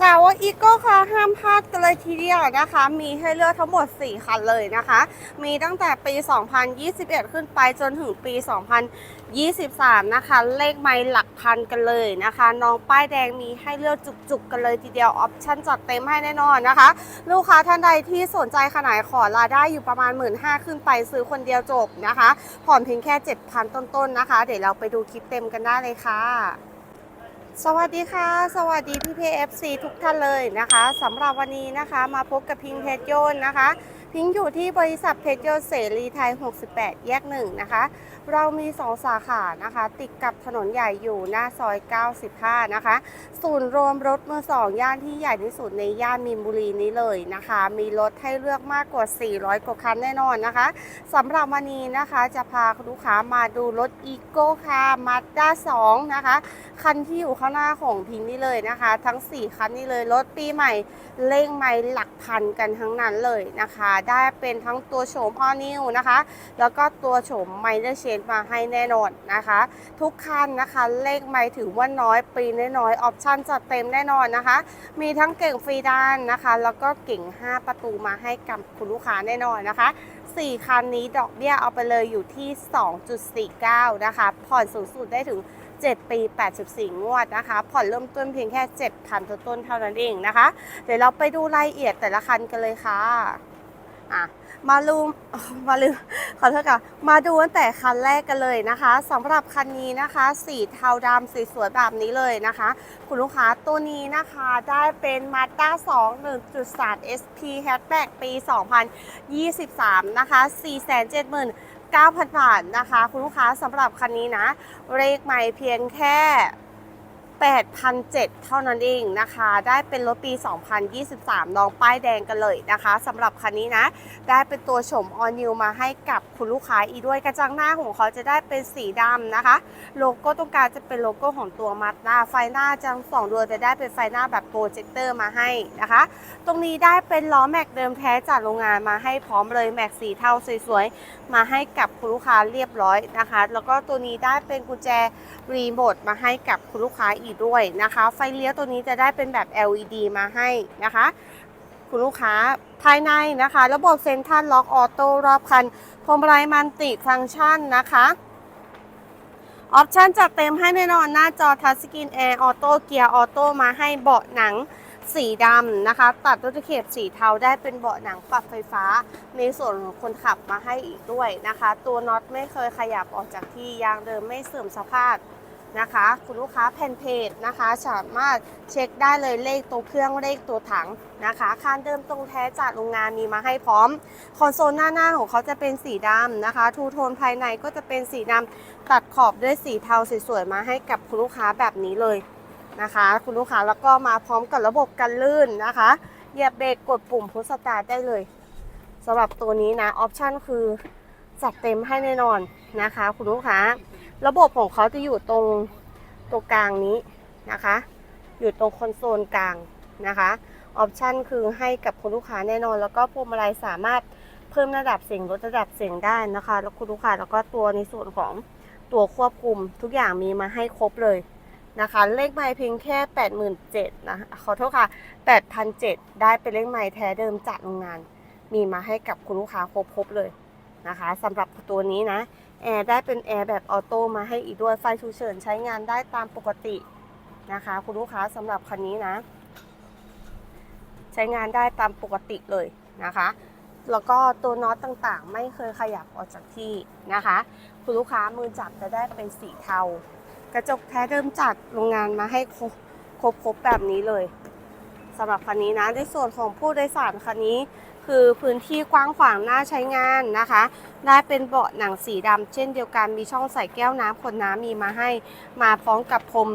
สาวอีโก้ค่ะห้ามพลาดกันเลยทีเดียวนะคะ มีให้เลือกทั้งหมด 4 คันเลยนะคะ มีตั้งแต่ปี 2021 ขึ้นไปจนถึงปี 2023 นะคะ เลขไมล์หลักพันกันเลยนะคะ น้องป้ายแดงมีให้เลือกจุกๆ กันเลยทีเดียว ออปชั่นจัดเต็มให้แน่นอนนะคะ ลูกค้าท่านใดที่สนใจขนาดขอลาได้อยู่ประมาณ 1 5ื่นขึ้นไปซื้อคนเดียวจบนะคะ ผ่อนเพียงแค่ 7,000 ต้นๆนะคะ เดี๋ยวเราไปดูคลิปเต็มกันได้เลยค่ะ สวัสดีค่ะ สวัสดีพี่พีเอฟซีทุกท่านเลยนะคะสำหรับวันนี้นะคะมาพบกับพิงเพชรโยนนะคะ พิงอยู่ที่บริษัทเพชรโยนเสรีไทย 68 แยกหนึ่งนะคะ เรามี 2 สาขานะคะ ติดกับถนนใหญ่อยู่หน้าซอย 95 นะคะ ศูนย์รวมรถมือสองย่านที่ใหญ่ที่สุดในย่านมีนบุรีนี้เลยนะคะ มีรถให้เลือกมากกว่า 400 กว่าคันแน่นอนนะคะสำหรับวันนี้นะคะจะพาลูกค้ามาดูรถอีโก้คาร์มาด้า2นะคะ คันที่อยู่ข้างหน้าของพิงนี่เลยนะคะ ทั้ง 4 คันนี้เลยรถปีใหม่เร่งไม่หลักพันกันทั้งนั้นเลยนะคะได้เป็นทั้งตัวโฉมออนิวนะคะ แล้วก็ตัวโฉมไมเนอร์เชนมาให้แน่นอนนะคะ ทุกคันนะคะ เลขไม่ถือว่าน้อยปีน้อยออปชั่นจัดเต็มแน่นอนนะคะ มีทั้งเก่งฟรีดานนะคะ แล้วก็เก่ง 5 ประตูมาให้กับคุณลูกค้าแน่นอนนะคะ4คันนี้ดอกเบี้ยเอาไปเลยอยู่ที่ 2.49 นะคะ ผ่อนสูงสุดได้ถึง 7 ปี 84 งวดนะคะ ผ่อนเริ่มต้นเพียงแค่ 7,000ต้นเท่านั้นเองนะคะ เดี๋ยวเราไปดูรายละเอียดแต่ละคันกันเลยค่ะ อะมาลูมมาลืมขอโทษค่ะมาดูตั้งแต่คันแรกกันเลยนะคะสำหรับคันนี้นะคะ สีเทาดำสีสวยแบบนี้เลยนะคะ คุณลูกค้าตัวนี้นะคะได้เป็น Mazda 2 1.3 SP Hatchback ปี 2023 นะคะ 479,000 บาทนะคะ คุณลูกค้าสำหรับคันนี้นะ เลขใหม่เพียงแค่ 8,700เท่านั้นเองนะคะ ได้เป็นรถปี 2023 น้องป้ายแดงกันเลยนะคะสำหรับคันนี้นะ ได้เป็นตัวโฉมออนิวมาให้กับคุณลูกค้าอีกด้วยกระจังหน้าของเขาจะได้เป็นสีดำนะคะ โลโก้ตรงกลางจะเป็นโลโก้ของตัวมาสด้าไฟหน้าจังสองดวงจะได้เป็นไฟหน้าแบบโปรเจคเตอร์มาให้นะคะ ตรงนี้ได้เป็นล้อแม็กเดิมแท้จากโรงงานมาให้พร้อมเลยแม็กสีเทาสวยๆมาให้กับคุณลูกค้าเรียบร้อยนะคะ แล้วก็ตัวนี้ได้เป็นกุญแจรีโมทมาให้กับคุณลูกค้าอีกด้วยนะคะ ไฟเลี้ยวตัวนี้จะได้เป็นแบบ LED มาให้นะคะ คุณลูกค้าภายในนะคะ ระบบเซ็นทรัลล็อกออโต้รอบคันพวงมาลัยมันติฟังก์ชันนะคะออปชันจัดเต็มให้แน่นอนหน้าจอทัชสกรีนแอร์ออโต้เกียร์ออโต้มาให้เบาะหนังสีดำนะคะ ตัดด้วยเข็บสีเทาได้เป็นเบาะหนังปรับไฟฟ้า ในส่วนของคนขับมาให้อีกด้วยนะคะ ตัวน็อตไม่เคยขยับออกจากที่ยางเดิมไม่เสื่อมสภาพ นะคะ คุณลูกค้าแผ่นเพจนะคะ สามารถเช็คได้เลยเลขตัวเครื่องเลขตัวถังนะคะคานเดิมตรงแท้จากโรงงานมีมาให้พร้อม คอนโซลหน้าหน้าของเขาจะเป็นสีดำนะคะ ทูโทนภายในก็จะเป็นสีดำตัดขอบด้วยสีเทาสวยๆมาให้กับคุณลูกค้าแบบนี้เลยนะคะ คุณลูกค้าแล้วก็มาพร้อมกับระบบกันลื่นนะคะเหยียบเบรกกดปุ่มพุชสตาร์ได้เลยสำหรับตัวนี้นะออปชั่นคือจัดเต็มให้แน่นอนนะคะ คุณลูกค้า ระบบของเขาจะอยู่ตรงตรงกลางนี้นะคะ อยู่ตรงคอนโซลกลางนะคะออปชันคือให้กับคุณลูกค้าแน่นอน แล้วก็พวงมาลัยสามารถเพิ่มระดับเสียงลดระดับเสียงได้นะคะ แล้วคุณลูกค้าแล้วก็ตัวในส่วนของตัวควบคุมทุกอย่างมีมาให้ครบเลยนะคะ เลขไมล์เพียงแค่ 87,000นะขอโทษค่ะ8,700ได้เป็นเลขไมล์แท้เดิมจากโรงงาน มีมาให้กับคุณลูกค้าครบๆเลยนะคะสำหรับตัวนี้นะ แอร์ได้เป็นแอร์แบบออโต้มาให้อีกด้วยไฟฉุกเฉินใช้งานได้ตามปกตินะคะ คุณลูกค้าสำหรับคันนี้นะ ใช้งานได้ตามปกติเลยนะคะ แล้วก็ตัวน็อตต่างๆ ไม่เคยขยับออกจากที่นะคะ คุณลูกค้ามือจับจะได้เป็นสีเทา กระจกแท้เดิมจัดโรงงานมาให้ครบครบๆแบบนี้เลยสำหรับคันนี้นะในส่วนของผู้โดยสารคันนี้ คือพื้นที่กว้างขวางน่าใช้งานนะคะ ได้เป็นเบาะหนังสีดำเช่นเดียวกันมีช่องใส่แก้วน้ำคนน้ำมีมาให้ มาพร้อมกับพรม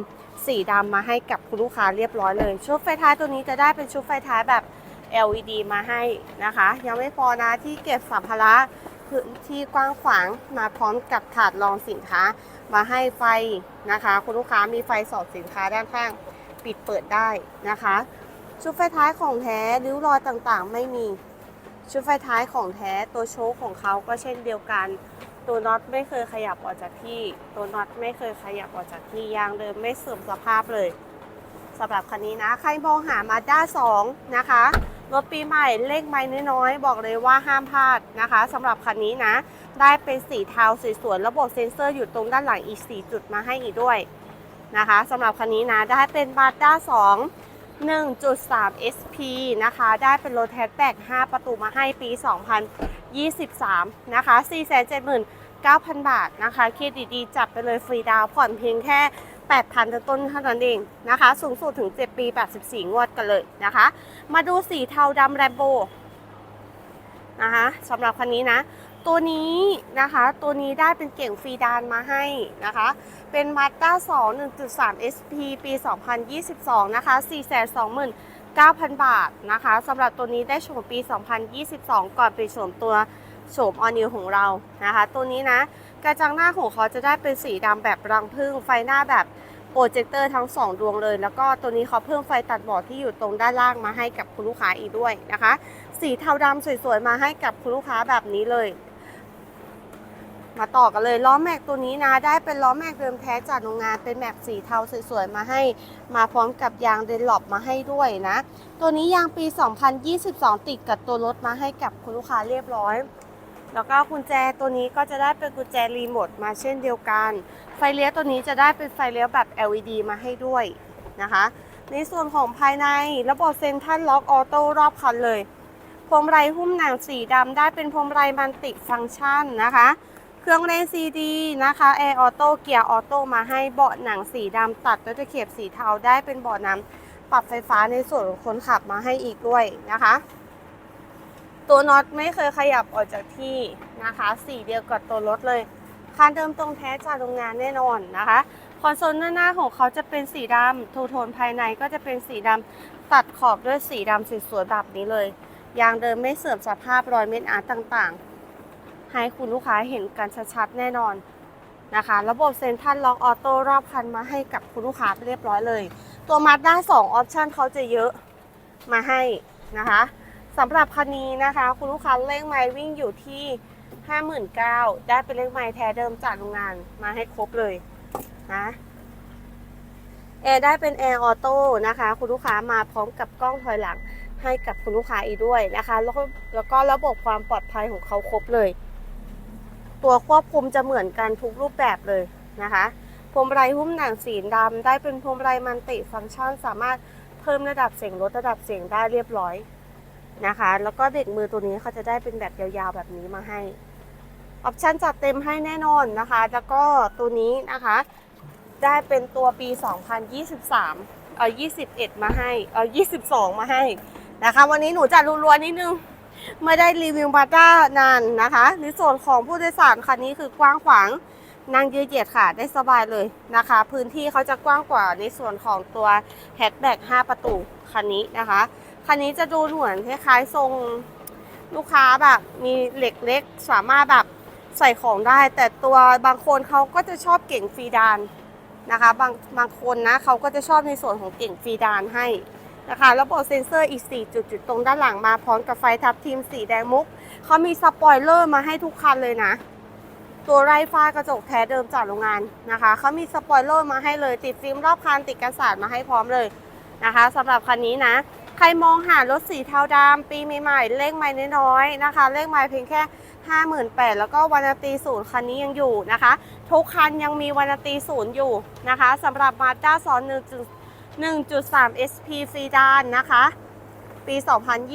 สีดำมาให้กับคุณลูกค้าเรียบร้อยเลย ชุดไฟท้ายตัวนี้จะได้เป็นชุดไฟท้ายแบบ LED มาให้นะคะ ยังไม่พอนะที่เก็บสัมภาระพื้นที่กว้างขวางมาพร้อมกับถาดรองสินค้ามาให้ไฟนะคะ คุณลูกค้ามีไฟสอดสินค้าด้านข้างปิดเปิดได้นะคะ ชุดไฟท้ายของแท้ริ้วรอยต่างๆ ไม่มี ชุดไฟท้ายของแท้ตัวโชคของเขาก็เช่นเดียวกัน ตัวน็อตไม่เคยขยับออกจากที่ ตัวน็อตไม่เคยขยับออกจากที่ยางเดิมไม่เสื่อมสภาพเลยสำหรับคันนี้นะ ใครมองหามาด้า2นะคะรถปีใหม่เลขไม่น้อยๆ บอกเลยว่าห้ามพลาดนะคะสำหรับคันนี้นะ ได้เป็นสีเทาสวยๆระบบเซ็นเซอร์อยู่ตรงด้านหลังอีก 4 จุดมาให้อีกด้วยนะคะสำหรับคันนี้นะ ได้เป็นมาด้า2 1.3 SP นะคะ ได้เป็นรถแท็กแบ็ก5 ประตูมาให้ปี 2023 นะคะ 479,000 บาทนะคะเครดิตดีจับไปเลยฟรีดาวผ่อนเพียงแค่ 8,000 ต้นเท่านั้นเองนะคะ สูงสุดถึง 7 ปี 84 งวดกันเลยนะคะ มาดูสีเทาดำแรมโบนะคะสำหรับคันนี้นะ ตัวนี้นะคะตัวนี้ได้เป็นเก่งฟรีดานมาให้นะคะ เป็น Mazda 2 1.3 SP ปี 2022 นะคะ 429,000 บาทนะคะสำหรับตัวนี้ได้โฉมปี 2022 ก่อนไปโฉมตัวโฉมออนิวของเรานะคะ ตัวนี้นะ กระจังหน้าของเขาจะได้เป็นสีดำแบบรังผึ้งไฟหน้าแบบโปรเจคเตอร์ทั้ง 2 ดวงเลย แล้วก็ตัวนี้เขาเพิ่มไฟตัดหมอกที่อยู่ตรงด้านล่างมาให้กับคุณลูกค้าอีกด้วยนะคะ สีเทาดำสวยๆ มาให้กับคุณลูกค้าแบบนี้เลย มาต่อกันเลยล้อแม็กตัวนี้นะได้เป็นล้อแม็กเดิมแท้จากโรงงานเป็นแม็กสีเทาสวยๆมาให้ มาพร้อมกับยางเดนหลบมาให้ด้วยนะ ตัวนี้ยางปี 2022 ติดกับตัวรถมาให้กับคุณลูกค้าเรียบร้อย แล้วก็กุญแจตัวนี้ก็จะได้เป็นกุญแจรีโมทมาเช่นเดียวกัน ไฟเลี้ยวตัวนี้จะได้เป็นไฟเลี้ยวแบบ LED มาให้ด้วยนะคะ ในส่วนของภายในระบบเซ็นทรัลล็อกออโต้รอบคันเลยพวงมาลัยหุ้มหนังสีดำได้เป็นพวงมาลัยมันติฟังก์ชันนะคะ เครื่องเล่นซีดีนะคะแอร์ออโต้เกียร์ออโต้มาให้เบาะหนังสีดำตัดด้วยตะเข็บสีเทาได้เป็นเบาะน้ำปรับไฟฟ้าในส่วนของคนขับมาให้อีกด้วยนะคะ ตัวน็อตไม่เคยขยับออกจากที่นะคะ สีเดียวกับตัวรถเลยคันเดิมตรงแท้จากโรงงานแน่นอนนะคะคอนโซลหน้าหน้าของเขาจะเป็นสีดำทูโทนภายในก็จะเป็นสีดำตัดขอบด้วยสีดำสวยๆแบบนี้เลยยางเดิมไม่เสื่อมสภาพรอยเม็ดอาร์ตต่างๆ ให้คุณลูกค้าเห็นกันชัดๆแน่นอนนะคะ ระบบเซ็นทรัลล็อกออโต้รอบคันมาให้กับคุณลูกค้าไปเรียบร้อยเลย ตัวมาด้า2ออปชันเขาจะเยอะมาให้นะคะสำหรับคันนี้นะคะ คุณลูกค้าเลขไมล์วิ่งอยู่ที่ 59,000ได้เป็นเลขไมล์แท้เดิมจากโรงงานมาให้ครบเลยนะแอร์ได้เป็นแอร์ออโต้นะคะ คุณลูกค้ามาพร้อมกับกล้องถอยหลังให้กับคุณลูกค้าอีกด้วยนะคะ แล้วก็แล้วก็ระบบความปลอดภัยของเขาครบเลย ตัวควบคุมจะเหมือนกันทุกรูปแบบเลยนะคะพวงมาลัยหุ้มหนังสีดำได้เป็นพวงมาลัยมันติฟังก์ชัน สามารถเพิ่มระดับเสียงลดระดับเสียงได้เรียบร้อยนะคะ แล้วก็เด็กมือตัวนี้เขาจะได้เป็นแบบยาวๆแบบนี้มาให้ ออปชันจัดเต็มให้แน่นอนนะคะ แล้วก็ตัวนี้นะคะ ได้เป็นตัวปี 2023 เอา 21 มาให้ เอา 22 มาให้นะคะ วันนี้หนูจะรัวๆนิดนึง ไม่ได้รีวิวมาด้านานนะคะในส่วนของผู้โดยสารคันนี้คือกว้างขวางนั่งยืดเหยียดค่ะได้สบายเลยนะคะ พื้นที่เขาจะกว้างกว่าในส่วนของตัวแฮชแบ็ก5 ประตูคันนี้นะคะ คันนี้จะดูเหมือนคล้ายๆทรงลูกค้าแบบมีเหล็กเล็กสามารถแบบใส่ของได้ แต่ตัวบางคนเขาก็จะชอบเก่งฟรีดานนะคะ บางบางคนนะเขาก็จะชอบในส่วนของเก่งฟรีดานให้ นะคะระบบเซ็นเซอร์อีก 4 จุดจุดตรงด้านหลังมาพร้อมกับไฟทับทีมสีแดงมุก เขามีสปอยเลอร์มาให้ทุกคันเลยนะ ตัวไร้ฟ้ากระจกแท้เดิมจากโรงงานนะคะ เขามีสปอยเลอร์มาให้เลยติดฟิล์มรอบคันติดกันศาสตร์มาให้พร้อมเลยนะคะสำหรับคันนี้นะ ใครมองหารถสีเทาดำปีใหม่ๆเลขไม้น้อยๆนะคะ เลขไม้เพียงแค่58,000แล้วก็วันตีศูนย์คันนี้ยังอยู่นะคะ ทุกคันยังมีวันตีศูนย์อยู่นะคะสำหรับ Mazda 2 1.3 SP ซีดานนะคะ ปี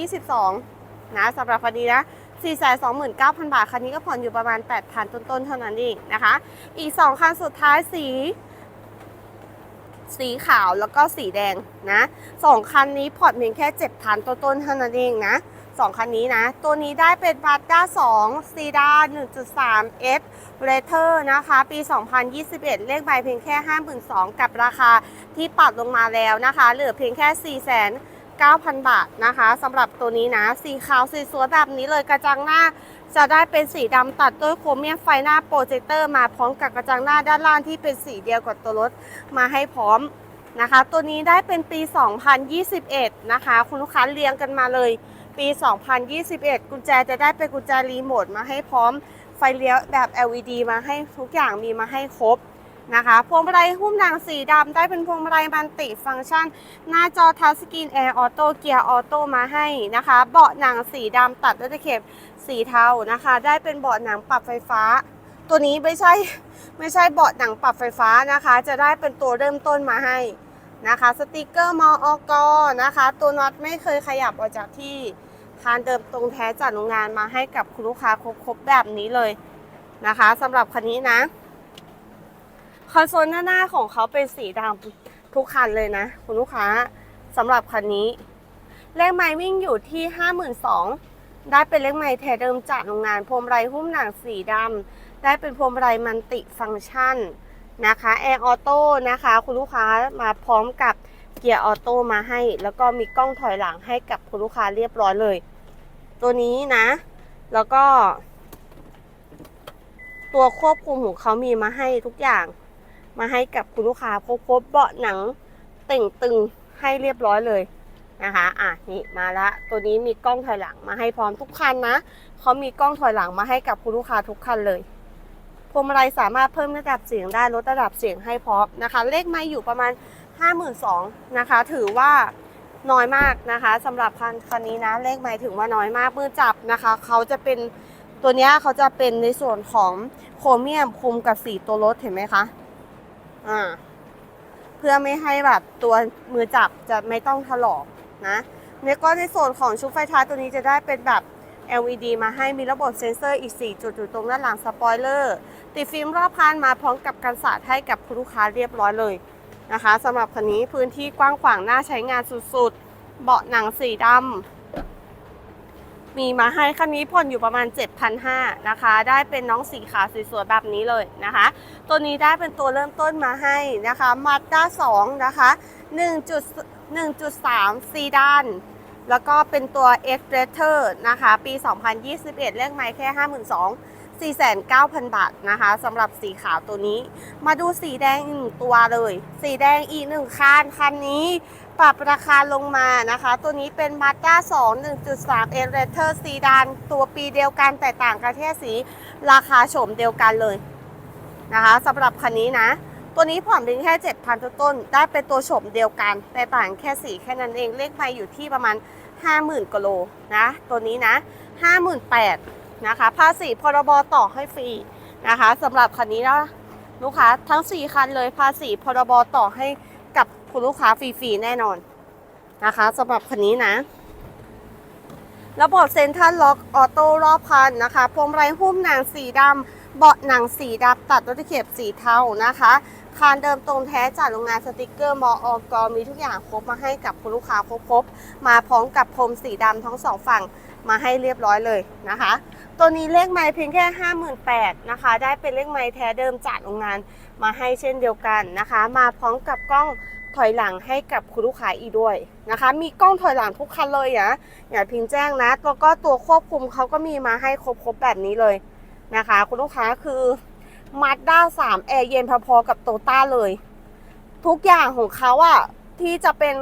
2022 นะสำหรับคันนี้นะ 429,000 บาท คันนี้ก็ผ่อนอยู่ประมาณ 8,000 ต้นๆ เท่านั้นเองนะคะ อีก 2 คันสุดท้ายสี สีขาวแล้วก็สีแดงนะสองคันนี้ผ่อนเพียงแค่ 7,000 ต้นๆ เท่านั้นเองนะ สองคันนี้นะ ตัวนี้ได้เป็น Mazda 2ซีดาน1.3 S r a t e r นะคะ ปี 2021 เลขใบเพียงแค่ 52,000 กับราคาที่ปรับลงมาแล้วนะคะ เหลือเพียงแค่4,900 บาทนะคะสำหรับตัวนี้นะ สีขาวสีสวยแบบนี้เลยกระจังหน้าจะได้เป็นสีดำตัดด้วยโครเมียมไฟหน้าโปรเจคเตอร์มาพร้อมกับกระจังหน้าด้านล่างที่เป็นสีเดียวกับตัวรถมาให้พร้อมนะคะ ตัวนี้ได้เป็นปี 2021 นะคะ คุณลูกค้าเรียงกันมาเลย ปี 2021 กุญแจจะได้เป็นกุญแจรีโมทมาให้พร้อมไฟเลี้ยวแบบ LED มาให้ทุกอย่างมีมาให้ครบนะคะพวงมาลัยหุ้มหนังสีดำได้เป็นพวงมาลัยมันติฟังก์ชัน หน้าจอทัชสกรีนแอร์ออโต้เกียร์ออโต้มาให้นะคะ เบาะหนังสีดำตัดด้วยตะเข็บสีเทานะคะ ได้เป็นเบาะหนังปรับไฟฟ้า ตัวนี้ไม่ใช่ไม่ใช่เบาะหนังปรับไฟฟ้านะคะ จะได้เป็นตัวเริ่มต้นมาให้นะคะ สติกเกอร์มออกนะคะ ตัวน็อตไม่เคยขยับออกจากที่านเดิมตรงแท้จากโรงงานมาให้กับคุณลูกค้าครบๆแบบนี้เลยนะคะสำหรับคันนี้นะคอนโซลหน้าของเขาเป็นสีดำทุกคันเลยนะ คุณลูกค้าสำหรับคันนี้เลขไม้วิ่งอยู่ที่ 52,000ได้เป็นเลขไม้แท้เดิมจากโรงงานพวงมาลัยหุ้มหนังสีดำได้เป็นพวงมาลัยมันติฟังก์ชันนะคะแอร์ออโต้นะคะ คุณลูกค้ามาพร้อมกับเกียร์ออโต้มาให้ แล้วก็มีกล้องถอยหลังให้กับคุณลูกค้าเรียบร้อยเลย ตัวนี้นะ แล้วก็ ตัวควบคุมของเขามีมาให้ทุกอย่าง มาให้กับคุณลูกค้าครบๆเบาะหนังเต่งตึงให้เรียบร้อยเลยนะคะ อะ นี่มาละ ตัวนี้มีกล้องถอยหลังมาให้พร้อมทุกคันนะ เขามีกล้องถอยหลังมาให้กับคุณลูกค้าทุกคันเลยพวงมาลัยสามารถเพิ่มระดับเสียงได้ลดระดับเสียงให้พร้อมนะคะ เลขไม่อยู่ประมาณ 52,000นะคะ ถือว่า น้อยมากนะคะสำหรับคันคันนี้นะเลขไม่ถึงว่าน้อยมากมือจับนะคะ เขาจะเป็นตัวเนี้ยเขาจะเป็นในส่วนของโครเมียมคุมกับสีตัวรถเห็นไหมคะอ่าเพื่อไม่ให้แบบตัวมือจับจะไม่ต้องถลอกนะแล้วก็ในส่วนของชุดไฟท้ายตัวนี้จะได้เป็นแบบ LED มาให้มีระบบเซ็นเซอร์อีก 4 จุดอยู่ตรงด้านหลังสปอยเลอร์ติดฟิล์มรอบคันมาพร้อมกับกันสาดให้กับคุณลูกค้าเรียบร้อยเลย นะคะสำหรับคันนี้พื้นที่กว้างขวางน่าใช้งานสุดๆ เบาะหนังสีดำมีมาให้คันนี้ผ่อนอยู่ประมาณ 7,500นะคะ ได้เป็นน้องสีขาวสวยๆแบบนี้เลยนะคะ ตัวนี้ได้เป็นตัวเริ่มต้นมาให้นะคะ Mazda 2นะคะ1.1.3ซีดานแล้วก็เป็นตัว X r a t e r นะคะ ปี 2021 เลขไมล์แค่ 52,000 49,000 บาทนะคะสำหรับสีขาวตัวนี้ มาดูสีแดงอีกหนึ่งตัวเลย สีแดงอีกหนึ่งคันคันนี้ปรับราคาลงมานะคะ ตัวนี้เป็น Mazda 2 1.3 X r a t e r ซีดานตัวปีเดียวกันแต่ต่างกันแค่สีราคาโฉมเดียวกันเลยนะคะสำหรับคันนี้นะ ตัวนี้ผ่อนเพียงแค่ 7,000ต้นๆได้เป็นตัวโฉมเดียวกัน แต่ต่างแค่สีแค่นั้นเองเลขไปอยู่ที่ประมาณ 50,000กโลนะ ตัวนี้นะ 58,000 นะคะ ภาษีพรบต่อให้ฟรีนะคะสำหรับคันนี้นะลูกค้าทั้ง 4 คันเลยภาษีพรบต่อให้กับคุณลูกค้าฟรีๆแน่นอนนะคะสำหรับคันนี้นะ ระบบเซ็นทรัลล็อกออโต้รอบคันนะคะพวงมาลัยหุ้มหนังสีดำเบาะหนังสีดำตัดด้วยตะเข็บสีเทานะคะคานเดิมตรงแท้จากโรงงานสติกเกอร์มออกมีทุกอย่างครบมาให้กับคุณลูกค้าครบๆมาพร้อมกับพรมสีดำทั้งสองฝั่งมาให้เรียบร้อยเลยนะคะ ตัวนี้เลขไม้เพียงแค่ 58,000นะคะ ได้เป็นเลขไม้แท้เดิมจากโรงงานมาให้เช่นเดียวกันนะคะ มาพร้อมกับกล้องถอยหลังให้กับคุณลูกค้าอีกด้วยนะคะ มีกล้องถอยหลังทุกคันเลยนะอย่าพิงแจ้งนะแล้วก็ตัวควบคุมเขาก็มีมาให้ครบๆแบบนี้เลยนะคะ คุณลูกค้าคือ Mazda 3แอร์เย็นพอๆกับโตต้าเลย ทุกอย่างของเขาอะที่จะเป็น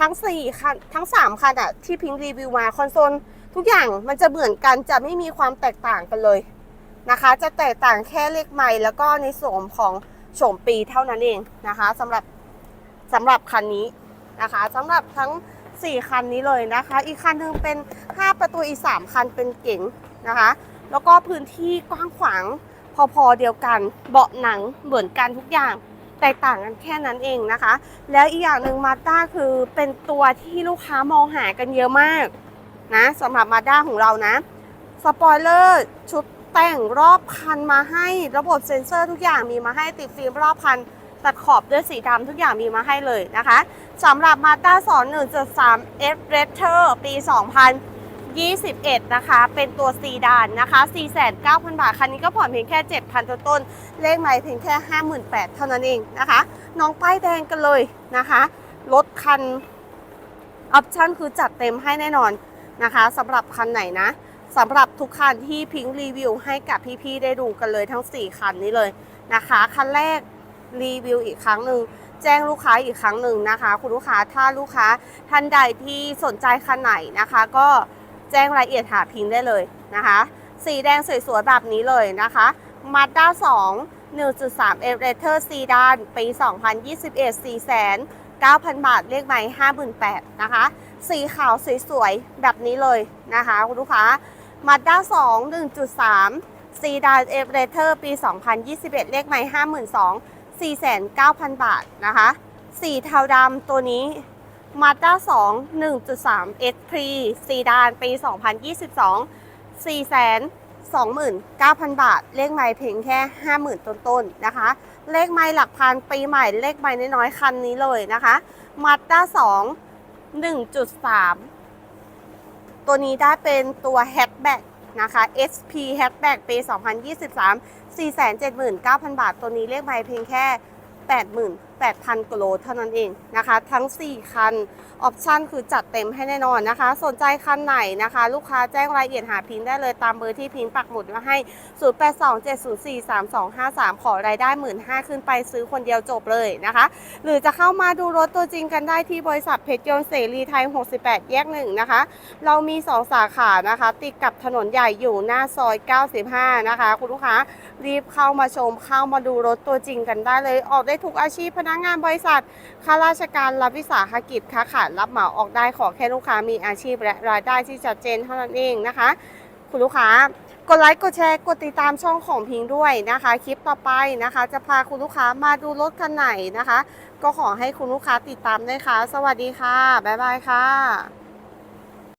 ทั้ง4คันทั้ง3คันอะที่พิงรีวิวมาคอนโซล ทุกอย่างมันจะเหมือนกันจะไม่มีความแตกต่างกันเลยนะคะ จะแตกต่างแค่เลขไมล์แล้วก็ในส่วนของโฉมปีเท่านั้นเองนะคะสำหรับสำหรับคันนี้นะคะสำหรับทั้ง 4 คันนี้เลยนะคะ อีกคันหนึงเป็น 5 ประตูอีก 3 คันเป็นเก๋งนะคะ แล้วก็พื้นที่กว้างขวางพอๆเดียวกัน เบาะหนังเหมือนกันทุกอย่างแตกต่างกันแค่นั้นเองนะคะ แล้วอีกอย่างหนึ่งมาด้าคือเป็นตัวที่ลูกค้ามองหากันเยอะมาก นะสำหรับมาด้าของเรานะสปอยเลอร์ชุดแต่งรอบคันมาให้ระบบเซ็นเซอร์ทุกอย่างมีมาให้ติดฟิล์มรอบคันตัดขอบด้วยสีดำทุกอย่างมีมาให้เลยนะคะสำหรับ Mazda 2 1.3 F r e t e r ปี 2021 นะคะ เป็นตัวซีดานนะคะ 49,000 บาท คันนี้ก็ผ่อนเพียงแค่ 7,000 ต้นต้น เลขใหม่เพียงแค่ 58,000 เท่านั้นเองนะคะ น้องป้ายแดงกันเลยนะคะ รถคัน ออปชั่นคือจัดเต็มให้แน่นอน นะคะสำหรับคันไหนนะสำหรับทุกคันที่พิงค์รีวิวให้กับพี่ๆได้ดูกันเลยทั้ง 4 คันนี้เลยนะคะ คันแรกรีวิวอีกครั้งหนึ่งแจ้งลูกค้าอีกครั้งหนึ่งนะคะ คุณลูกค้าถ้าลูกค้าท่านใดที่สนใจคันไหนนะคะ ก็แจ้งรายละเอียดหาพิงค์ได้เลยนะคะ สีแดงสวยๆแบบนี้เลยนะคะ Mazda 2 1.3 e l e t e r Sedan ปี 2021 9,000 บาทเลขไม้58,000นะคะ สีขาวสวยๆแบบนี้เลยนะคะคุณลูกค้า Mazda 2 1.3 Sedan e l e t e r ปี 2021เลขไม้52,000 49,000 บาทนะคะสีเทาดำตัวนี้ Mazda 2 1.3 X Pre Sedan ปี 2022 429,000 บาท เลขไม้เพียงแค่ 50,000 ต้นๆนะคะ เลขไม้หลักพันปีใหม่เลขไม้น้อยๆคันนี้เลยนะคะมาต้าสองหนึ่งจุดสามตัวนี้ได้เป็นตัวแฮทแบ็กนะคะ SP Hatchback ปี 2023 479,000 บาท ตัวนี้เลขไม้เพียงแค่8,000กิโลเท่านั้นเองนะคะ ทั้ง 4 คัน ออปชั่นคือจัดเต็มให้แน่นอนนะคะ สนใจคันไหนนะคะ ลูกค้าแจ้งรายละเอียดหาพิงได้เลยตามเบอร์ที่พิงปักหมุดไว้ให้ 0827043253 ขอรายได้ 15,000ขึ้นไปซื้อคนเดียวจบเลยนะคะ หรือจะเข้ามาดูรถตัวจริงกันได้ที่บริษัทเพชรยนต์เสรีไทย 68 แยกหนึ่งนะคะ เรามี 2 สาขานะคะ ติดกับถนนใหญ่อยู่หน้าซอย 95 นะคะ คุณลูกค้ารีบเข้ามาชมเข้ามาดูรถตัวจริงกันได้เลย ออกได้ทุกอาชีพพนักงานบริษัท ข้าราชการรับวิสาหกิจค้าขายรับเหมาออกได้ขอแค่ลูกค้ามีอาชีพและรายได้ที่ชัดเจนเท่านั้นเองนะคะ คุณลูกค้ากดไลค์กดแชร์กดติดตามช่องของพิงด้วยนะคะ คลิปต่อไปนะคะ จะพาคุณลูกค้ามาดูรถคันไหนนะคะ ก็ขอให้คุณลูกค้าติดตามด้วยค่ะ สวัสดีค่ะ บ๊ายบายค่ะ